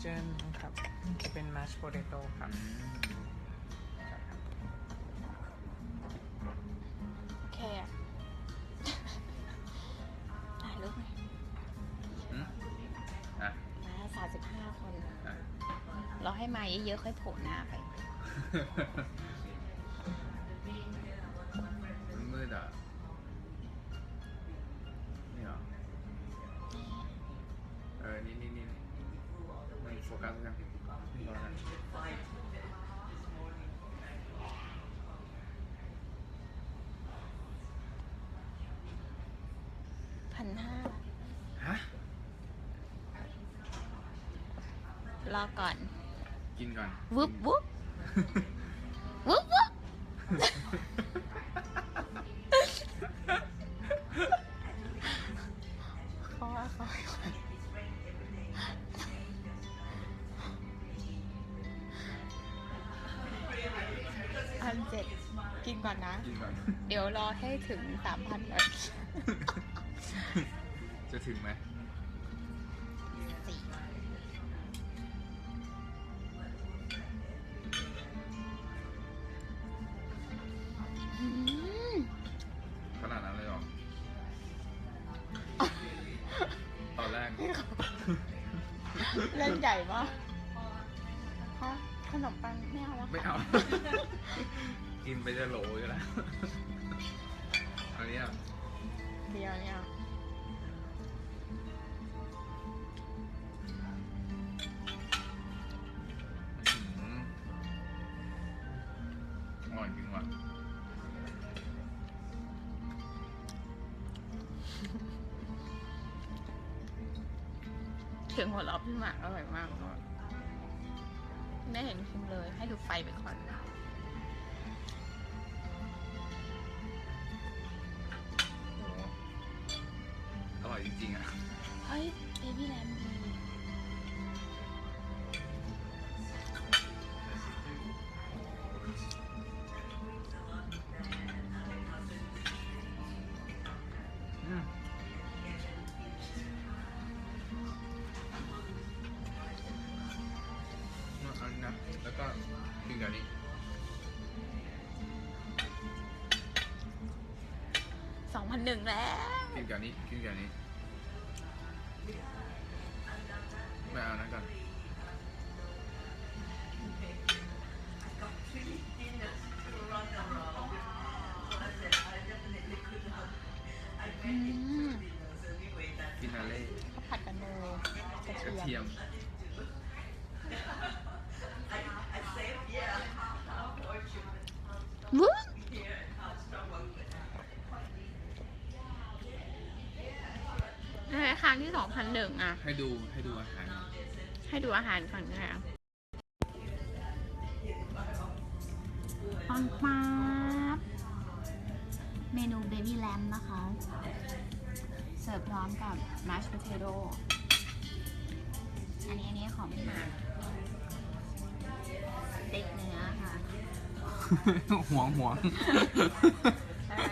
เจนครับ จะเป็นมัชโพเตโตครับ รอก่อน กินก่อน วุบวุบ สียงหัวเราะพี่หมากอร่อยมากเลยไม่เห็นชิมเลย ให้ดูไฟไปก่อนโอ้โหอร่อยจริงๆอะ เฮ้ยเบบี้แลม กินกับนี้สองพันหนึ่งแล้วกินกับนี้กินกับนี้ไม่เอานะก่อนอืมกินอะไรข้าวผัดกันเลยกระกระเทีเทียยม ม วุ้นอาคารที่ สองพันหนึ่งอะ ให้ดูให้ดูอาหารให้ดูอาหารก่อนนะคะปังป๊าบเมนูเบบี้แลมนะคะ เสิร์ฟพร้อมกับมัชโพเทโต้อันนี้อันนี้ของพี่หมากสเต็กเนื้อค่ะ ห่วงห่วง ใช่ไหม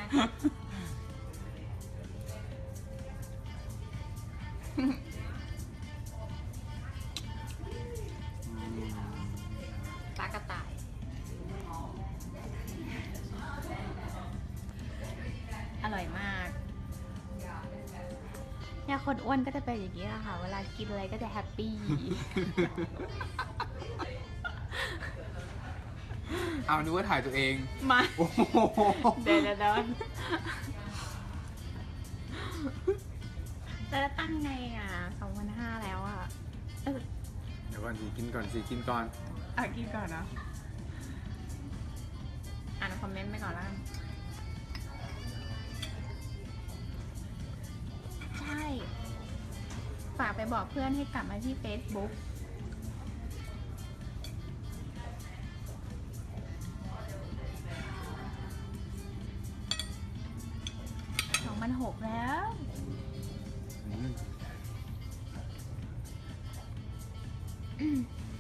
กินอะไรก็จะแฮปปี้ เอานึกว่าถ่ายตัวเองมาโอ้โหเดินเดินเดินแล้วตั้งไงอะสองพันห้าแล้วอะเออเดี๋ยวก่อนสิกินก่อนสิกินก่อน อะกินก่อนนะอ่านคอมเมนต์ไปก่อนแล้วกันากไปบอกเพื่อนให้กลับมาที่ Facebook สองพันหกแล้ว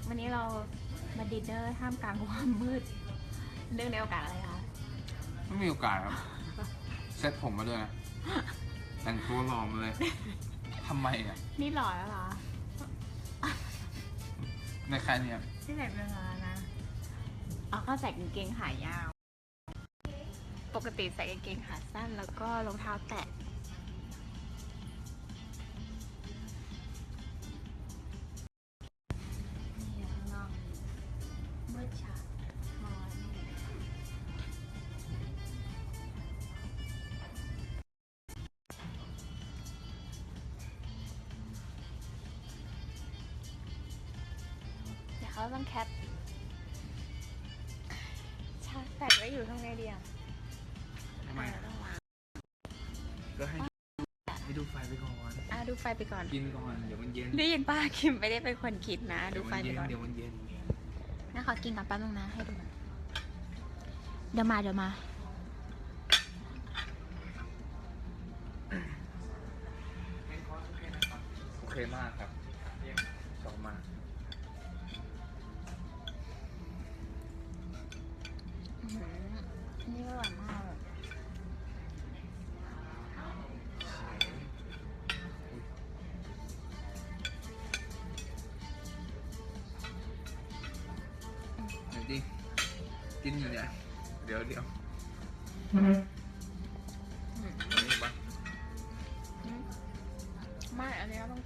วันนี้เรามาดินเนอร์ท่ามกลางความมืด เรื่องในโอกาสอะไรคะ ไม่มีโอกาสครับ เซ็ตผมมาด้วยนะ แต่งตัวหล่อมาเลย ทำไมอะนี่หล่อแล้วเหรอในใครเนี่ยที่ไหนเวลานะอ๋อก็ใส่กางเกงขายาว ปกติใส่กางเกงขาสั้นแล้วก็รองเท้าแตะ เดี๋ยวเขาต้องแคปชาร์จแบตไว้อยู่ข้างในเดียวทำไมเออต้องวางก็ให้ให้ดูไฟไปก่อน อะดูไฟไปก่อนกินก่อน เดี๋ยวมันเย็น ได้ยินป้าคิมไม่ได้เป็นคนคิดนะ ดูเดี๋ยวไฟมันไปเย็นก่อนเดี๋ยวมันเย็นนะขอกินก่อนแป๊บนึงนะให้ดู เดี๋ยวมาเดี๋ยวมา โอเคมากครับ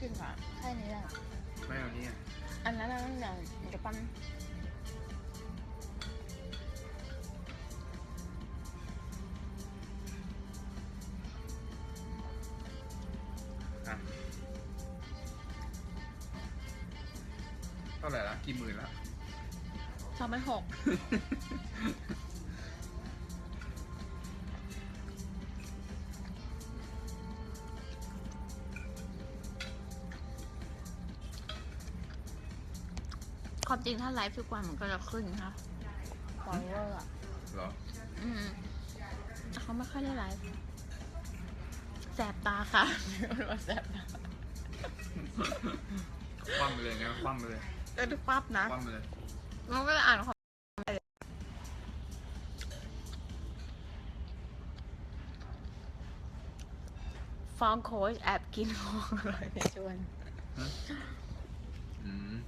กินก่อนแค่นี้แหละไม่เอานี่อะอันนั้นเราต้องอย่างเดี๋ยวปั้นอะเท่าไหร่ละกี่หมื่นละสองพันหก ริงถ้าไลฟ์ทุกวันมันก็จะขึ้นนะคะฟอลเวอร์อะเหรอ อืมแต่เขาไม่ค่อยได้ไลฟ์แสบตาค่ะเรียกว่าแสบตาคว่ำไปเลยนะคว่ำไปเลยก็ดูปั๊บนะคว่ำไปเลยมันก็จะอ่านของฟ้องโค้ชแอบกินของอร่อยไปชวนอืมดู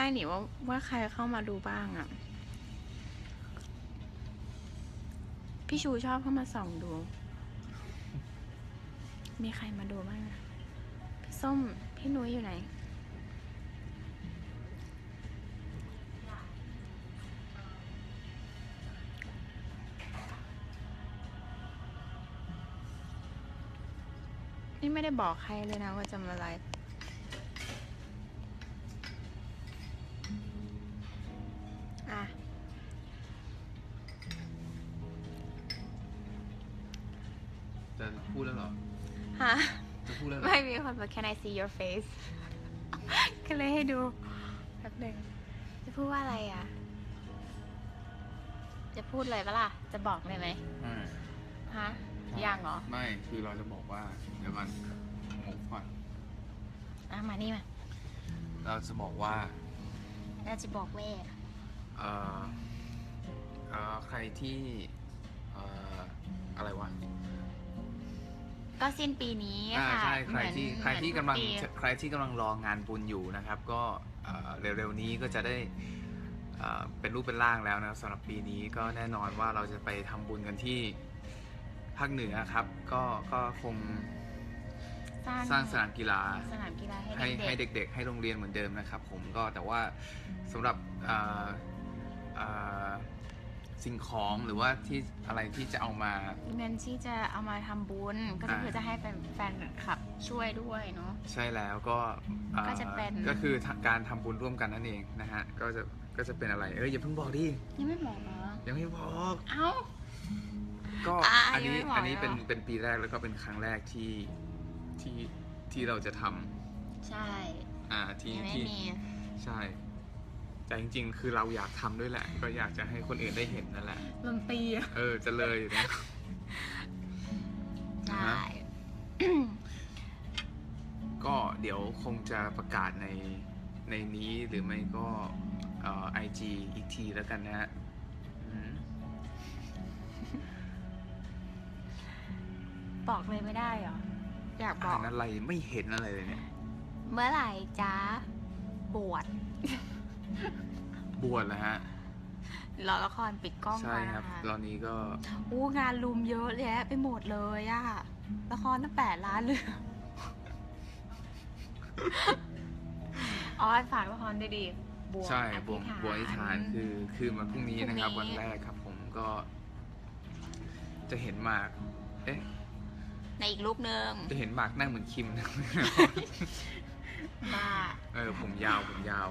ได้นี่ว่าว่าใครเข้ามาดูบ้างอะ่ะ พี่ชูชอบเข้ามาส่องดู มีใครมาดูบ้างอะพี่ส้ม พี่นุ้ยอยู่ไหน นี่ไม่ได้บอกใครเลยนะว่าจะมาไลฟ์ can I see your face ก็เลยให้ดูแป๊บหนึ่งจะพูดว่าอะไรอะ จะพูดเลยปะล่ะ จะบอกเลยไหมไม่ฮะยังเหรอ ไม่คือเราจะบอกว่า เดี๋ยวก่อนหมูก่อนอะมานี่มา เราจะบอกว่า เราจะบอกเว่เอ่อเอ่อใครที่เอ่ออะไรวะ ก็สิ้นปีนี้อ่าค่ะใช่ใครที่เหมือนใครที่กำลังเหมือนทุปีใครที่กำลังรองานบุญอยู่นะครับ ก็เอ่อเร็วๆนี้ก็จะได้เอ่อเป็นรูปเป็นร่างแล้วนะครับสำหรับปีนี้ก็แน่นอนว่าเราจะไปทำบุญกันที่ภาคเหนือครับ ก็ก็คงสร้างสร้างสนามกีฬา สนามกีฬาให้ให้ให้เด็กเด็กๆ ให้โรงเรียนเหมือนเดิมนะครับผมก็แต่ว่าสำหรับเอ่อเอ่อ สิ่งของหรือว่าที่อะไรที่จะเอามาๆเงินที่จะเอามาทำบุญ ก็อ่า คือจะให้เป็นแฟนคลับช่วยด้วยเนาะ ใช่แล้วก็เอ่อก็จะเป็น ก็คือการทำบุญร่วมกันนั่นเองนะฮะก็จะก็จะเป็นอะไรเอ้ยอย่าเพิ่งบอกดิยังไม่บอกเหรอยังไม่บอก เอ้า ก็อ่าอันยังนี้ไม่บอกอันนี้เป็นเหรอเป็นปีแรกแล้วก็เป็นครั้งแรกที่ที่ที่เราจะทำใช่อ่าที่ยังไม่ที่มี ใช่ แต่จริง ๆ คือเราอยากทำด้วยแหละ ก็อยากจะให้คนอื่นได้เห็นนั่นแหละดนตรีอะเออจะเลยอยู่นะใช่ก็เดี๋ยวคงจะประกาศในในนี้หรือไม่ก็เอ่อไอจีอีกทีแล้วกันนะฮะอืมบอกเลยไม่ได้เหรอ อยากบออ่ากนอะไรไม่เห็นอะไรเลยเนี่ย เมื่อไหร่จ้าบวช บวชแล้วฮะรอละครปิดกล้องใช่มาครับ ตอนนี้ก็อู้งานลุมเยอะแยะไปหมดเลยอะละครตั้งแปดล้านเรื่องอ๋อฝากละครด้วยดีบวงใช่อบวงธิษฐานบวงอธิษฐานคือคืนวันพรุ่งนี้นะครับพรุ่วันงนี้แรกครับ ผมก็ จะเห็นหมาก เอ๊ะ ในอีกรูปหนึ่งจะเห็นหมากนั่งเหมือนคิมนะบ้าเออผมยาวผมยาว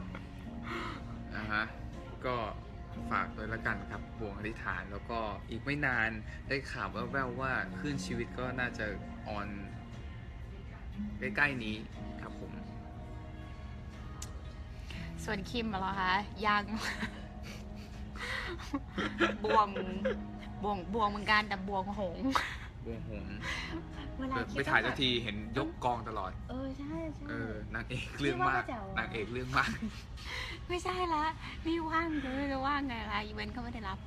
นะฮะก็ฝากด้วยละกันครับบวงอธิษฐานแล้วก็อีกไม่นานได้ข่าวแว่วๆว่าคลื่นชีวิตก็น่าจะออนใกล้ๆนี้ครับผม ส่วนคิมเหรอคะยัง บวงบวงบวงเหมือนกันแต่บวงหง วงหงส์เวลาคิดไปถ่ายว่ทันทีเห็นยกกองตลอด เออใช่ใช่เออนางเอกเรื่องมากพี่ว่าก็แจ๋วอะนางเอกเรื่องมาก ไม่ใช่ละนี่ว่างเลยจะว่างไงล่ะอีเวนต์ก็ไม่ได้รับ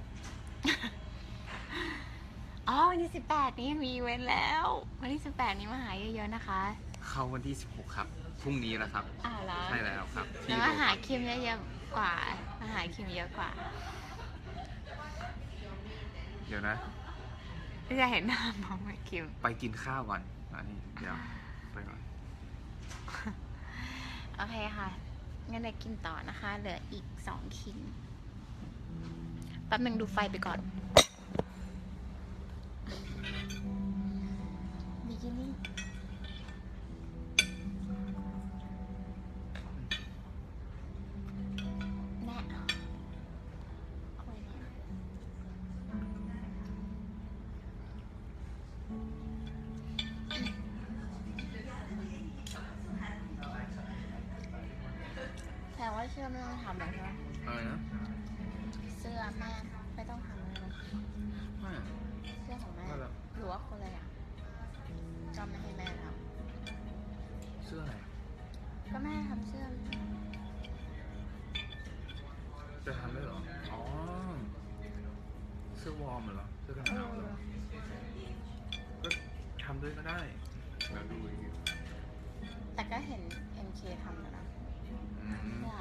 อ๋อวันที่สิบแปดนี้มีอีเวนต์แล้ว วันที่สิบแปดนี้มาหาเยอะๆนะคะ เข้าวันที่16ครับพรุ่งนี้แล้วครับอ้าวเหรอใช่แล้วครับแต่ที่ว่าหาคิมเยอะๆกว่ามาหาคิมเยอะกว่า เดี๋ยวนะ ที่จะเห็นหน้ามองไม่คิมไปกินข้าวก่อนอันนี้เดี๋ยวไปก่อน โอเคค่ะ งั้นเดี๋ยวกินต่อนะคะ เหลืออีกสองคิมแป๊บนึงดูไฟไปก่อน บิกินี่ ไม่ต้องทำหรอกใช่ไหมอะไรนะเสื้อแม่ไม่ต้องทำเลยหรอกไม่ เสื้อของแม่ก็แล้วหรือว่าคนเลยอะจอมไม่ให้แม่ทเสื้ออะไรำก็แม่ทำเสื้อจะทำได้เหรออ๋อเสื้อวอร์มเหรอเสื้อกันหนาวเหรอก็ทำด้วยก็ได้แล้วดูอีกทีแต่ก็เห็น MK ทำแล้วนะอืมเสื้อ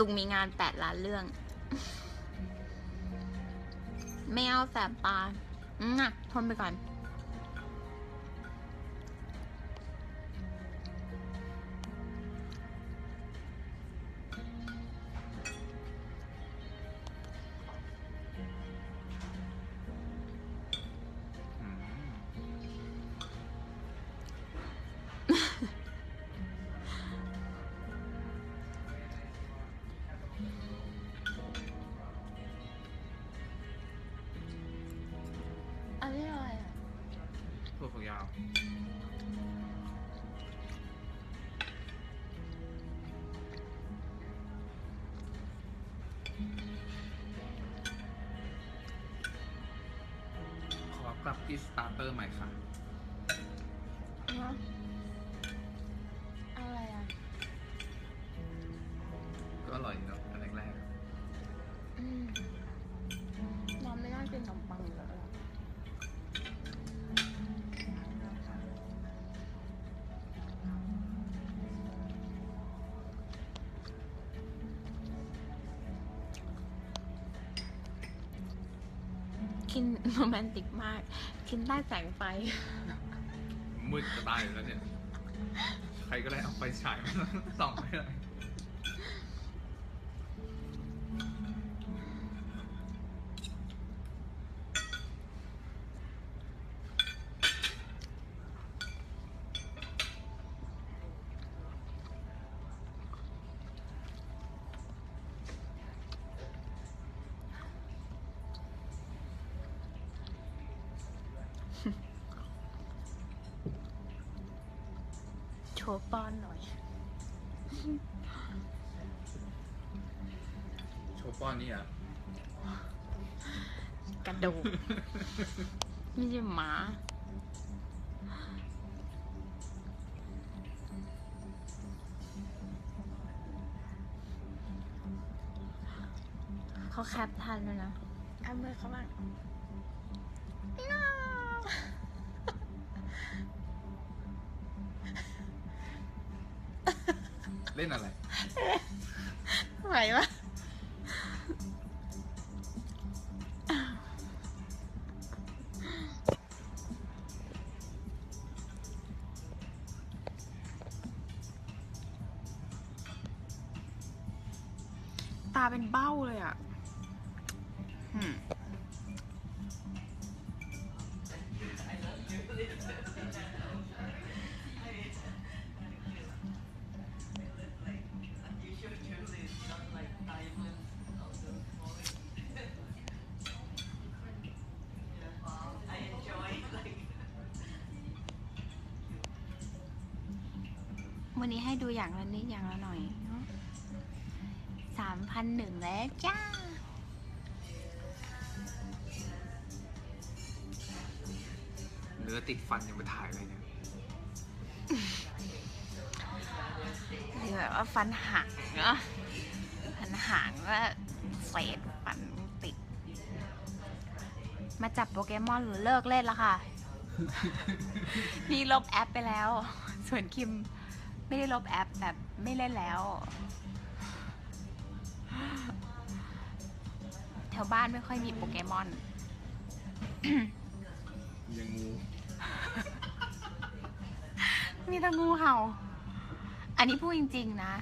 ลุงมีงานแปดล้านเรื่อง ไม่เอาแสบตาอืมน่ะทนไปก่อนอื กลับที่สตาร์เตอร์ใหม่ค่ะ ฮะอะไรอะก็อร่อยดีเนาะอันแรกอืมเราไม่น่ากินขนมปังอยู่แล้วหรอกินโรแมนติกมาก กินใต้แสงไฟ มืดจะตายอยู่แล้วเนี่ย ใครก็ได้เอาไฟฉายมาส่องไปเลย เขาแคปทันด้วยนะเอามือเขาบ้างเล่นอะไร ไหวปะ วันนี้ให้ดูอย่างละนิดอย่างละหน่อยสามพันหนึ่งแล้วจ้า เนื้อติดฟันยังไปถ่ายเลยเนี่ยหรือแบบว่าฟันหักเนาะฟันหักว่าเศษฟันติด มาจับโปเกมอนหรือเลิกเล่นแล้วค่ะพี่ลบแอปไปแล้ว ส่วนคิม ไม่ได้ลบแอปแบบไม่เล่นแล้ว แถวบ้านไม่ค่อยมีโปเกมอน ยังงู มีแต่งูเห่า อันนี้พูดจริง ๆ นะ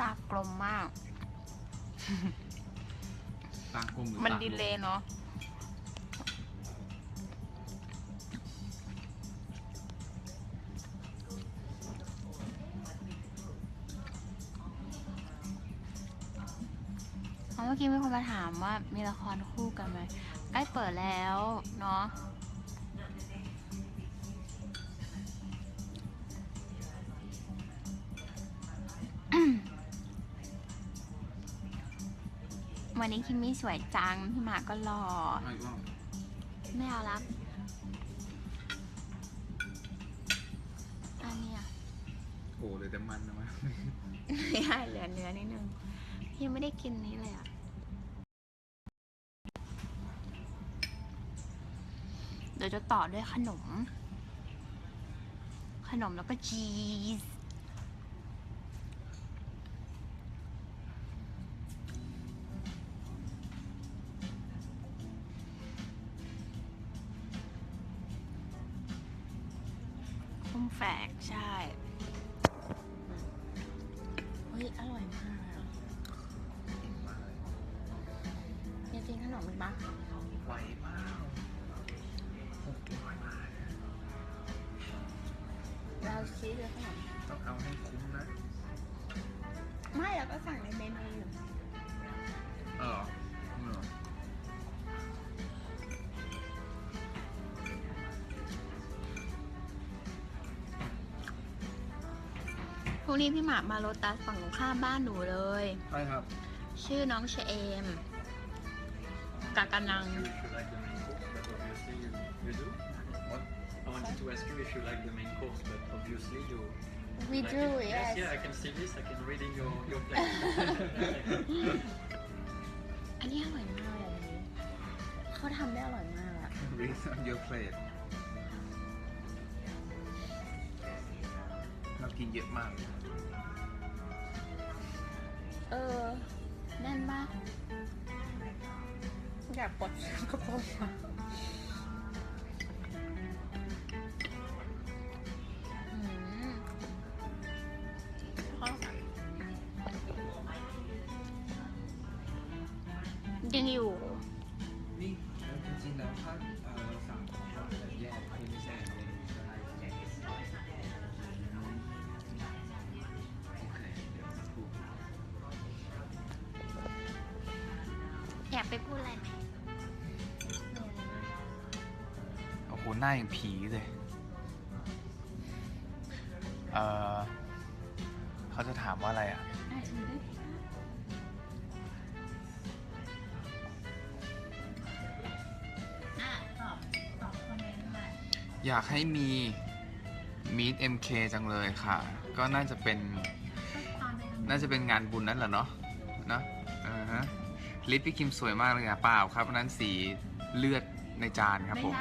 ตากลมมาก ตากลมหรือมันตากดีเลยเนาะเมื่อกี้มีคนมาถามว่ามีละครคู่กันไหมใกล้เปิดแล้วเนาะ นนี้คิมมี่สวยจัง พี่หมากก็หล่อไม่ก็ไม่เอาละอันเนี้ยโอ้เลยแต่มันนะมั้ยไม่ได้เหลือเนื้อนิดนึงพี่ยังไม่ได้กินนี้เลยอะ เดี๋ยวจะต่อด้วยขนม ขนมแล้วก็ชีส ใช่ พรุ่งนี้พี่หมากมาโรตัสฝั่งตรงข้ามบ้านหนูเลย ใช่ครับ ชื่อน้องเชเอมกากานัง you if you like the main course, but obviously you, you do. What? I wanted to ask you if you like the main course, but obviously you. we like do it. yes Yeah, I can see this. I can read in your your plate. อันนี้อร่อยมากเลยอันนี้เขาทำได้อร่อยมากอะ Read on your plate รากินเยอะมากเลยเออ แน่นมาก อยากปลดกระโปรงอะอืมข้าวยังอยู่ นี่จริงๆแล้วถ้าเราสั่ง น้าอย่างผีเลยเออเขาจะถามว่าอะไรอะ อะถือด้วยอะตอบตอบคอมเมนต์มาอยากให้มีมีด MK จังเลยค่ะ ก็น่าจะเป็นตอนไปทำน่าจะเป็นงานบุญนั่นแหละเนาะเนาะฮะลิปพี่คิมสวยมากเลยอะเปล่าครับอันนั้นสีเลือดในจานครับไม่ผม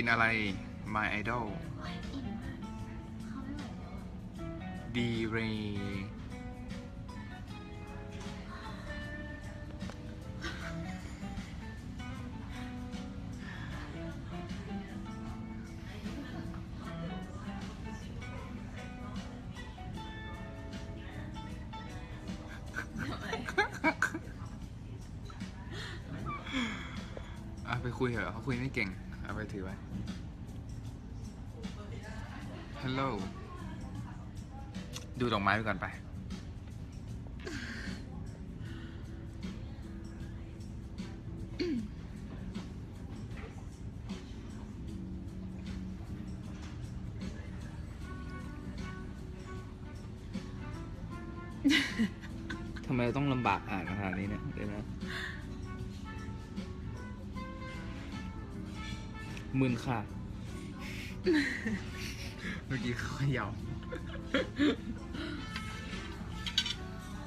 กินอะไร My Idol โอ้ยอิ่มมาไม่ไหวแล้วอะดีเรอะไปคุยเถอะเขาคุยไม่เก่ง เอาไปถือไว้ โลดูดอกไม้ไปก่อนไป ทำไมเราต้องลำบากอ่านขนาดนี้เนี่ยเดี๋ยวนะมึนค่ะ เมื่อกี้เขาเขย่า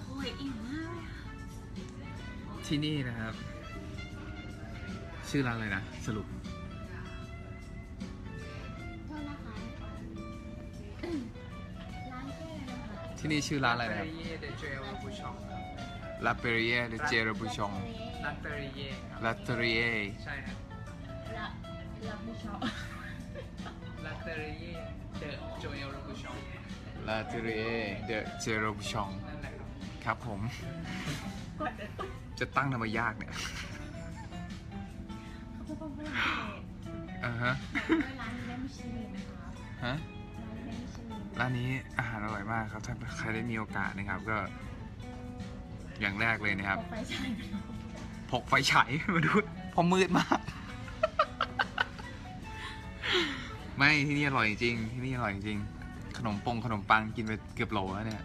โอ้ยอิ่มมากเลยอะที่นี่นะครับ ชื่อร้านอะไรนะ สรุป โทษนะคะร้านชื่ออะไรนะคะที่นี่ชื่อร้านอะไรนะครับเย่เดเจลบูชองครับลาเปรียเดเจรบุชองลัตเตอรี่เย่ครับลาเตรียใช่ครับละละผู้ชอบลัตเตอรี่เย่ เดโจเอลบูชองลาเตรียเดเจรบุชองนั่นแหละครับครับผม จะตั้งทำไมยากเนี่ยเขาพูดพูดเลยอ่าฮะด้วยร้านนี้ได้มิชลินนะคะฮะร้านนี้ได้มิชลินร้านนี้อาหารอร่อยมากครับถ้าใครได้มีโอกาสนะครับก็ อย่างแรกเลยนะครับออกไปใช่ไหม พกไฟฉายมาดูเพอมืดมาก ไม่ที่นี่อร่อยจริงที่นี่อร่อยจริง ขนมปงขนมปังกินไปเกือบโหลแล้วเนี่ย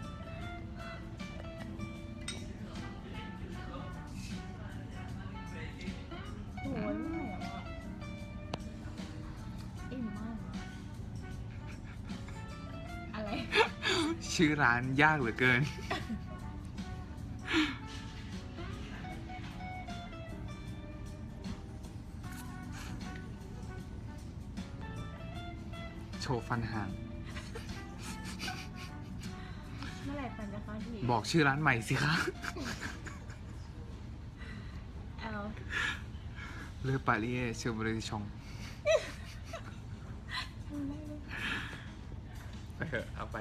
โอ้ยไม่ไหวแล้วอะอิ่มมากอะไร ชื่อร้านยากเหลือเกิน ฟันห่าง เมื่อไหร่ปันจะเข้าทีบอกชื่อร้านใหม่สิคะเอาเลอปารีเอเชอร์บริชองไปเถอะเอาไป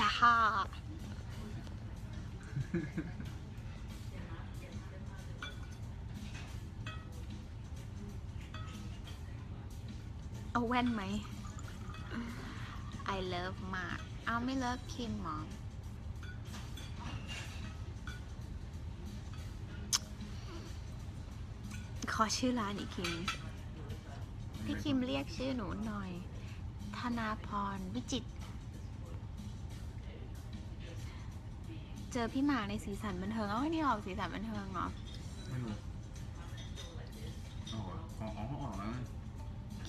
จ้า เอาแว่นไหม I love มากเอาไม่เลิฟคิมหรอขอชื่อร้านอีกทีพี่คิมเรียกชื่อหนูหน่อย ธนาพรวิจิต เจอพี่หมากในสีสันบันเทิงเอ้านี่ออกสีสันบันเทิงเหรอไม่รู้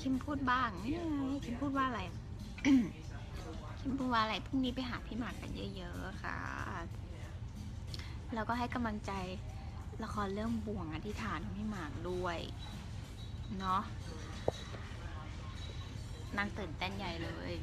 คิมพูดบ้างนี่ไงคิมพูดว่าอะไร คิมพูดว่าอะไรพรุ่งนี้ไปหาพี่หมากกันเยอะ ๆ ค่ะ แล้วก็ให้กำลังใจละครเรื่องบ่วงอธิษฐานของพี่หมากด้วยเนาะนางตื่นเต้นใหญ่เลย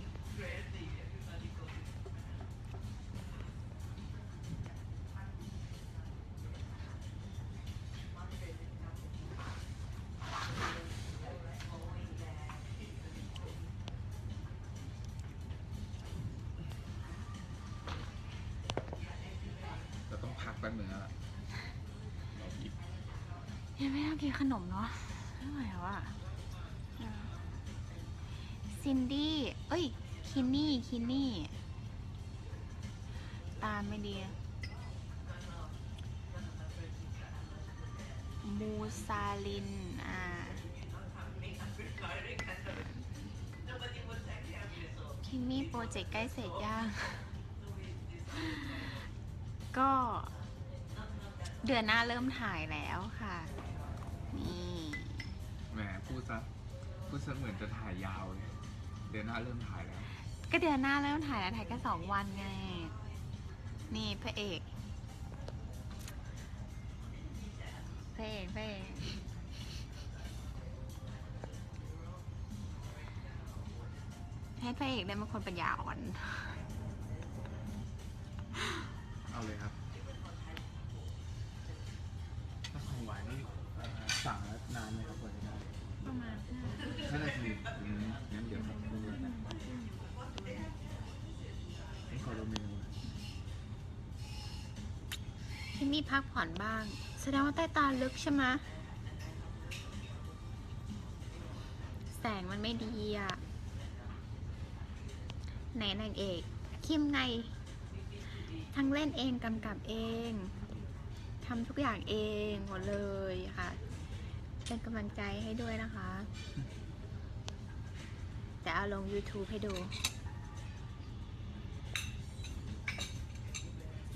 กินขนมเนาะไม่ไหวแล้วอะซินดี้ เอ้ย คินนี่ คินนี่ ตามไม่ดี มูซาลิน อ่า คิมมี่โปรเจกต์ใกล้เสร็จยัง ก็เดือนหน้าเริ่มถ่ายแล้วค่ะ นี่แหมพูดซะพูดซะเหมือนจะถ่ายยาวเลยเดือนหน้าเริ่มถ่ายแล้ว ก็เดือนหน้าเริ่มถ่ายแล้วถ่ายแค่สองวันไง นี่พระเอกพระเอกพระเอกให้พระเอกได้เป็นคนปัญญาอ่อน เอาเลยครับ นานไหมครับกว่าจะได้ประมาณห้านาทีอืมงั้นเดี๋ยวผมดูเลยนะนี่ขอดูเมนูหน่อยที่นี่พักผ่อนบ้าง แสดงว่าใต้ตาลึกใช่ไหมะแสงมันไม่ดีอะไหนนางเอก คิมไง ทั้งเล่นเองกำกับเองทำทุกอย่างเองหมดเลยค่ะ เป็นกำลังใจให้ด้วยนะคะแต่เอาลง YouTube ให้ดู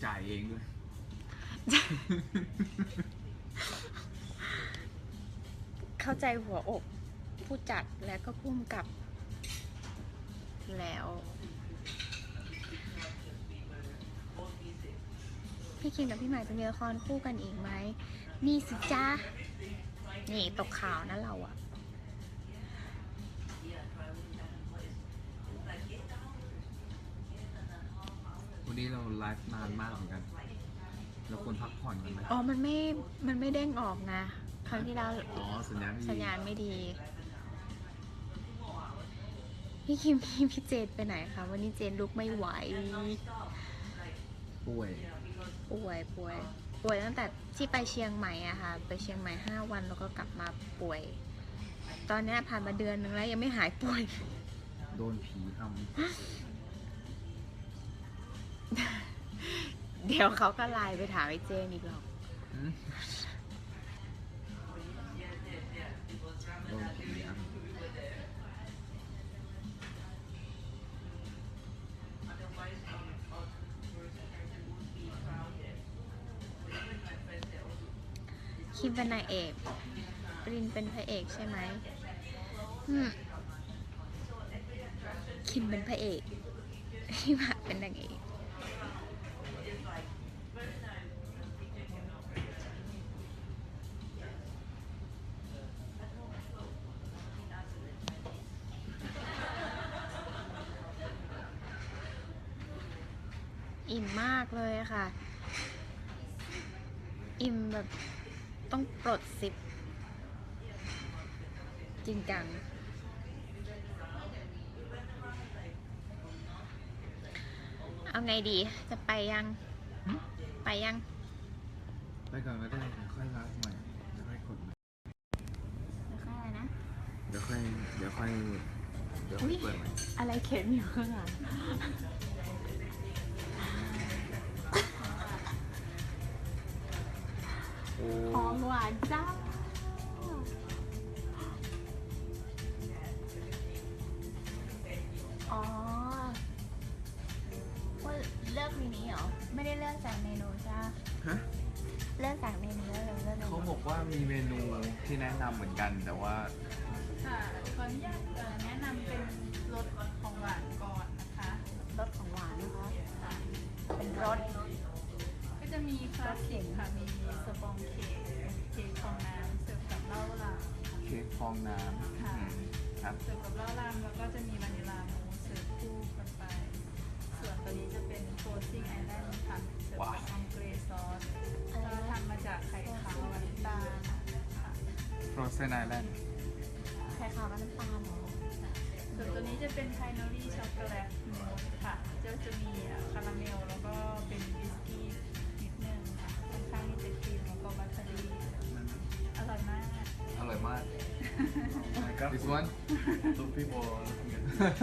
จ่ายเองด้วย เข้าใจหัวอกผู้จัดและก็ผู้กำกับแล้ว พี่คิงกับพี่ใหม่จะมีละครคู่กันอีกไหม มีสิจ้า นี่ตกข่าวนะเราอะวันนี้เราไลฟ์นานมากเหมือนกัน เราควรพักผ่อนกันไหมอ๋อ มันไม่ มันไม่เด้งออกนะ ครั้งที่แล้วอ๋อ สัญญาณไม่ดีสัญญาณไม่ดี พี่คิมพี่พี่เจนไปไหนคะ วันนี้เจนลุกไม่ไหว ป่วย ป่วย ป่วย ป่วยตั้งแต่ที่ไปเชียงใหม่อะค่ะ ไปเชียงใหม่ห้าวันแล้วก็กลับมาป่วย ตอนเนี้ยผ่านมาเดือนนึงแล้วยังไม่หายป่วย โดนผีทเดี๋ยวเขาก็ไลน์ไปถามไอ้เจนอีกหรอกำ เป็นนางเอก ปรินเป็นพระเอกใช่ไหมคิมเป็นพระเอกพี่หมากเป็นนางเอกอิ่มมากเลยค่ะ อิ่มแบบ ต้องปลดสิบจริงจัง เอาไงดี จะไปยัง ไปยัง ไปก่อนก็ได้เดี๋ยวค่อยไลฟ์ใหม่เดี๋ยวค่อยกดใหม่แล้วก็อะไรนะ เดี๋ยวค่อย เดี๋ยวค่อย เดี๋ยวค่อยเปิดใหม่ อะไรเข็มอยู่ข้างหลังานจ้าอ๋อว่าเลือกเมนูนี้เหรอ ไม่ได้เลือกจากเมนูใช่ปะฮะเลือกจากเมนูแล้วเราเลือกเมเขานูบอกว่ามีเมนูที่แนะนำเหมือนกัน แต่ว่าค่ะขออนุญาตเอ่อแนะนำเป็นรสของหวานก่อนนะคะ รสของหวานนะคะค่ะเป็นรส ก็จะมีคลาสสิกค่ะ มีสปองเค้กเค้กฟองน้ำ เสิร์ฟกับเหล้าลามเค้กฟองน้ำค่ะอืมครับเสิร์ฟกับเหล้าลามแล้วก็จะมีวานิลลามูสเสิร์ฟคู่กันไป ส่วนตัวนี้จะเป็นโฟลซิ่งไอแลนด์ค่ะเสิร์ฟกับอังเกรซอสเราทำมาจากไข่ขาวกับน้ำตาลค่ะ Frozen Island ไข่ขาวกับน้ำตาลเหรอส่วนตัวนี้จะเป็นไคโนรี่ช็อกโกแลตมูสค่ะจะจะมีคาราเมลแล้วก็เป็น อร่อยมาก I got This one two people looking at me.